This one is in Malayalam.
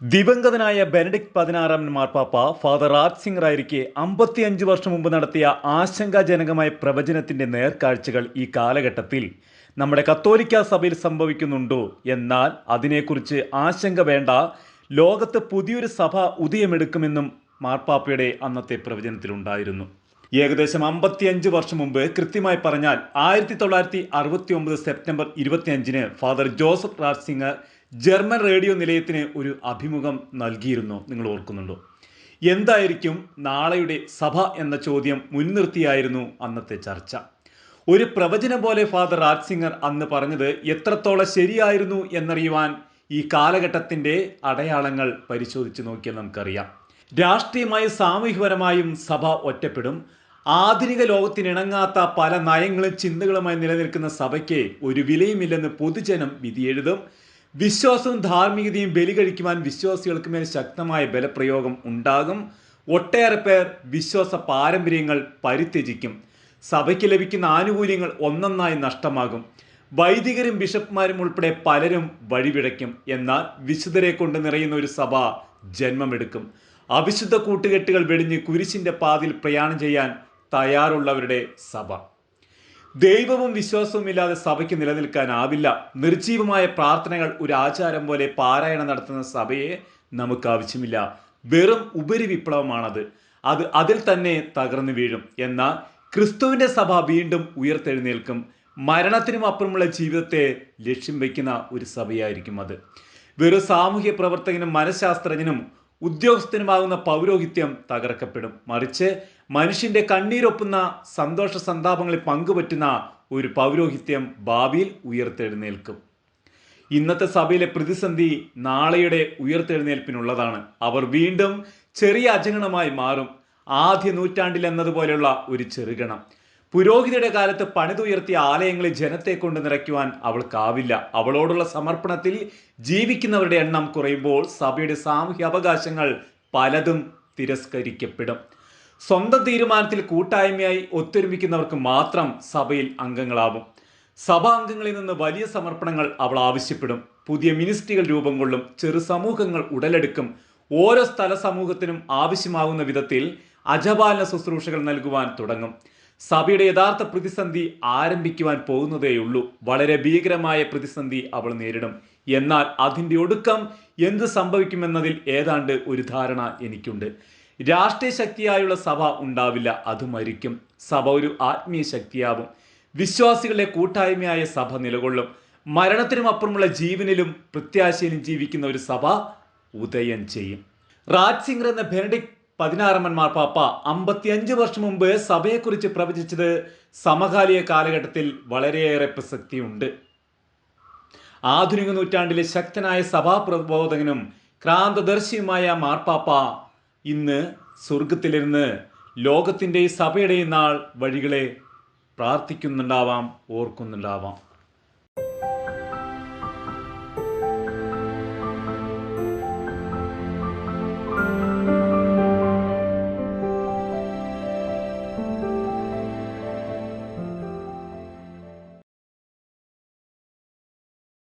ദിവംഗതനായ ബെനഡിക്ട് പതിനാറാമൻ മാർപ്പാപ്പ ഫാദർ രാജ് സിംഗ് റായിരിക്കെ അമ്പത്തിയഞ്ച് വർഷം മുമ്പ് നടത്തിയ ആശങ്കാജനകമായ പ്രവചനത്തിന്റെ നേർക്കാഴ്ചകൾ ഈ കാലഘട്ടത്തിൽ നമ്മുടെ കത്തോലിക്ക സഭയിൽ സംഭവിക്കുന്നുണ്ടോ എന്നാൽ അതിനെക്കുറിച്ച് ആശങ്ക വേണ്ട. ലോകത്ത് പുതിയൊരു സഭ ഉദയമെടുക്കുമെന്നും മാർപ്പാപ്പയുടെ അന്നത്തെ പ്രവചനത്തിലുണ്ടായിരുന്നു ഏകദേശം അമ്പത്തിയഞ്ച് വർഷം മുമ്പ് കൃത്യമായി പറഞ്ഞാൽ ആയിരത്തി തൊള്ളായിരത്തി അറുപത്തി ഒമ്പത് സെപ്റ്റംബർ ഇരുപത്തിയഞ്ചിന് father Joseph Raj Singh German radio നിലയത്തിന് ഒരു അഭിമുഖം നൽകിയിരുന്നു. നിങ്ങൾ ഓർക്കുന്നുണ്ടോ? എന്തായിരിക്കും നാളെയുടെ സഭ എന്ന ചോദ്യം മുൻനിർത്തിയായിരുന്നു അന്നത്തെ ചർച്ച. ഒരു പ്രവചനം പോലെ ഫാദർ രാജ് സിംഗർ അന്ന് പറഞ്ഞത് എത്രത്തോളം ശരിയായിരുന്നു എന്നറിയുവാൻ ഈ കാലഘട്ടത്തിന്റെ അടയാളങ്ങൾ പരിശോധിച്ച് നോക്കിയാൽ നമുക്കറിയാം. രാഷ്ട്രീയമായും സാമൂഹികപരമായും സഭ ഒറ്റപ്പെടും. ആധുനിക ലോകത്തിനിണങ്ങാത്ത പല നയങ്ങളും ചിന്തകളുമായി നിലനിൽക്കുന്ന സഭയ്ക്ക് ഒരു വിലയുമില്ലെന്ന് പൊതുജനം വിധിയെഴുതും. വിശ്വാസവും ധാർമ്മികതയും ബലി കഴിക്കുവാൻ വിശ്വാസികൾക്ക് മേൽ ശക്തമായ ബലപ്രയോഗം ഉണ്ടാകും. ഒട്ടേറെ പേർ വിശ്വാസ പാരമ്പര്യങ്ങൾ പരിത്യജിക്കും. സഭയ്ക്ക് ലഭിക്കുന്ന ആനുകൂല്യങ്ങൾ ഒന്നൊന്നായി നഷ്ടമാകും. വൈദികരും ബിഷപ്പ്മാരും ഉൾപ്പെടെ പലരും വഴിവിടയ്ക്കും. എന്നാൽ വിശുദ്ധരെ കൊണ്ട് നിറയുന്ന ഒരു സഭ ജന്മമെടുക്കും. അവിശുദ്ധ കൂട്ടുകെട്ടുകൾ വെടിഞ്ഞ് കുരിശിന്റെ പാതിൽ പ്രയാണം ചെയ്യാൻ തയ്യാറുള്ളവരുടെ സഭ. ദൈവവും വിശ്വാസവും ഇല്ലാതെ സഭയ്ക്ക് നിലനിൽക്കാനാവില്ല. നിർജീവമായ പ്രാർത്ഥനകൾ ഒരു ആചാരം പോലെ പാരായണം നടത്തുന്ന സഭയെ നമുക്ക് ആവശ്യമില്ല. വെറും ഉപരി വിപ്ലവമാണത് അത് അതിൽ തന്നെ തകർന്നു വീഴും. എന്നാൽ ക്രിസ്തുവിന്റെ സഭ വീണ്ടും ഉയർത്തെഴുന്നേൽക്കും. മരണത്തിനും അപ്പുറമുള്ള ജീവിതത്തെ ലക്ഷ്യം വയ്ക്കുന്ന ഒരു സഭയായിരിക്കും അത്. വെറും സാമൂഹ്യ പ്രവർത്തകനും മനഃശാസ്ത്രജ്ഞനും ഉദ്യോഗസ്ഥനുമാകുന്ന പൗരോഹിത്യം തകർക്കപ്പെടും. മറിച്ച് മനുഷ്യന്റെ കണ്ണീരൊപ്പുന്ന സന്തോഷ സന്താപങ്ങളിൽ പങ്കുപറ്റുന്ന ഒരു പൗരോഹിത്യം ഭാവിയിൽ ഉയർത്തെഴുന്നേൽക്കും. ഇന്നത്തെ സഭയിലെ പ്രതിസന്ധി നാളെയുടെ ഉയർത്തെഴുന്നേൽപ്പിനുള്ളതാണ്. അവർ വീണ്ടും ചെറിയ അജഗണമായി മാറും. ആദ്യ നൂറ്റാണ്ടിൽ എന്നതുപോലെയുള്ള ഒരു ചെറുഗണം പുരോഹിതയുടെ കാലത്ത് പണിതുയർത്തിയ ആലയങ്ങളിൽ ജനത്തെ കൊണ്ട് നിറയ്ക്കുവാൻ അവൾക്കാവില്ല അവളോടുള്ള സമർപ്പണത്തിൽ ജീവിക്കുന്നവരുടെ എണ്ണം കുറയുമ്പോൾ സഭയുടെ സാമൂഹ്യ അവകാശങ്ങൾ പലതും തിരസ്കരിക്കപ്പെടും. സ്വന്തം തീരുമാനത്തിൽ കൂട്ടായ്മയായി ഒത്തൊരുമിക്കുന്നവർക്ക് മാത്രം സഭയിൽ അംഗങ്ങളാവും. സഭാ അംഗങ്ങളിൽ നിന്ന് വലിയ സമർപ്പണങ്ങൾ അവൾ ആവശ്യപ്പെടും. പുതിയ മിനിസ്ട്രികൾ രൂപം കൊള്ളും. ചെറു സമൂഹങ്ങൾ ഉടലെടുക്കും. ഓരോ സ്ഥല സമൂഹത്തിനും ആവശ്യമാകുന്ന വിധത്തിൽ അജപാലന ശുശ്രൂഷകൾ നൽകുവാൻ തുടങ്ങും. സഭയുടെ യഥാർത്ഥ പ്രതിസന്ധി ആരംഭിക്കുവാൻ പോകുന്നതേയുള്ളൂ. വളരെ ഭീകരമായ പ്രതിസന്ധി അവൾ നേരിടും. എന്നാൽ അതിന്റെ ഒടുക്കം എന്ത് സംഭവിക്കുമെന്നതിൽ ഏതാണ്ട് ഒരു ധാരണ എനിക്കുണ്ട്. രാഷ്ട്രീയ ശക്തിയായുള്ള സഭ ഉണ്ടാവില്ല അത് മരിക്കും. സഭ ഒരു ആത്മീയ ശക്തിയാവും. വിശ്വാസികളുടെ കൂട്ടായ്മയായ സഭ നിലകൊള്ളും. മരണത്തിനും അപ്പുറമുള്ള ജീവനിലും പ്രത്യാശയിലും ജീവിക്കുന്ന ഒരു സഭ ഉദയം ചെയ്യും. റാജ് സിംഗർ എന്ന ബെനഡിക് പതിനാറമ്മൻ മാർപ്പാപ്പ അമ്പത്തിയഞ്ച് വർഷം മുമ്പ് സഭയെക്കുറിച്ച് പ്രവചിച്ചത് സമകാലിക കാലഘട്ടത്തിൽ വളരെയേറെ പ്രസക്തിയുണ്ട്. ആധുനിക നൂറ്റാണ്ടിലെ ശക്തനായ സഭാപ്രബോധകനും ക്രാന്തദർശിയുമായ മാർപ്പാപ്പ ഇന്ന് സ്വർഗത്തിലിരുന്ന് ലോകത്തിന്റെയും സഭയുടെയും നാൾ വഴികളെ പ്രാർത്ഥിക്കുന്നുണ്ടാവാം ഓർക്കുന്നുണ്ടാവാം.